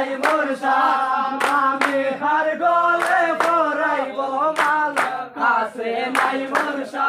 নাই আমি হার গলে পরাইব মাল। কাছে নাই মুরসা